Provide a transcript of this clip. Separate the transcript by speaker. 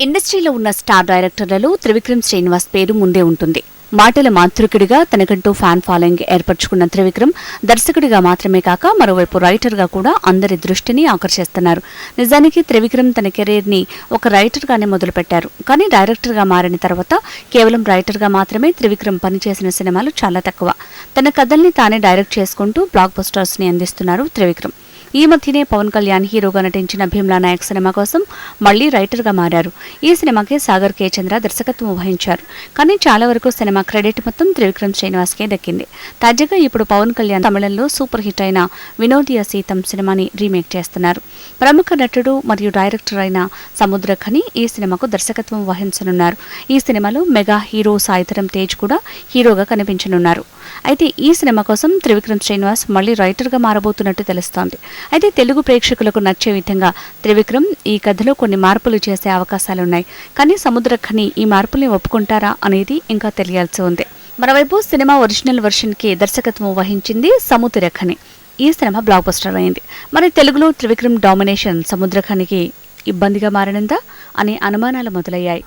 Speaker 1: ఇండస్ట్రీలో ఉన్న స్టార్ డైరెక్టర్లలో త్రివిక్రమ్ శ్రీనివాస్ పేరు ముందే ఉంటుంది. మాటల మాతృకుడిగా తనకంటూ ఫ్యాన్ ఫాలోయింగ్ ఏర్పరచుకున్న త్రివిక్రమ్ దర్శకుడిగా మాత్రమే కాక మరోవైపు రైటర్గా కూడా అందరి దృష్టిని ఆకర్షిస్తున్నారు. నిజానికి త్రివిక్రమ్ తన కెరీర్ని ఒక రైటర్గానే మొదలుపెట్టారు. కానీ డైరెక్టర్గా మారిన తర్వాత కేవలం రైటర్గా మాత్రమే త్రివిక్రమ్ పనిచేసిన సినిమాలు చాలా తక్కువ. తన కథల్ని తానే డైరెక్ట్ చేసుకుంటూ బ్లాక్ బస్టర్స్ని అందిస్తున్నారు త్రివిక్రమ్. ఈ మధ్యనే పవన్ కళ్యాణ్ హీరోగా నటించిన భీమ్లా నాయక్ సినిమా కోసం మళ్ళీ రైటర్గా మారారు. ఈ సినిమాకి సాగర్ కే. చంద్ర దర్శకత్వం వహించారు. కానీ చాలా వరకు సినిమా క్రెడిట్ మొత్తం త్రివిక్రమ్ శ్రీనివాస్కే దక్కింది. తాజాగా ఇప్పుడు పవన్ కళ్యాణ్ తమిళంలో సూపర్ హిట్ అయిన వినోదియ సీతం సినిమాని రీమేక్ చేస్తున్నారు. ప్రముఖ నటుడు మరియు డైరెక్టర్ అయిన సముద్రఖని ఈ సినిమాకు దర్శకత్వం వహించనున్నారు. ఈ సినిమాలో మెగా హీరో సాయిధరం తేజ్ కూడా హీరోగా కనిపించనున్నారు. అయితే ఈ సినిమా కోసం త్రివిక్రమ్ శ్రీనివాస్ మళ్ళీ రైటర్గా మారబోతున్నట్టు తెలుస్తోంది. అయితే తెలుగు ప్రేక్షకులకు నచ్చే విధంగా త్రివిక్రమ్ ఈ కథలో కొన్ని మార్పులు చేసే అవకాశాలున్నాయి. కానీ సముద్రఖని ఈ మార్పుల్ని ఒప్పుకుంటారా అనేది ఇంకా తెలియాల్సి ఉంది. మరోవైపు సినిమా ఒరిజినల్ వెర్షన్కి దర్శకత్వం వహించింది సముద్రఖని ఈ సినిమా బ్లాక్ బస్టర్ అయింది. మరి తెలుగులో త్రివిక్రమ్ డామినేషన్ సముద్రఖనికి ఇబ్బందిగా మారనుందా? అనే అనుమానాలు మొదలయ్యాయి.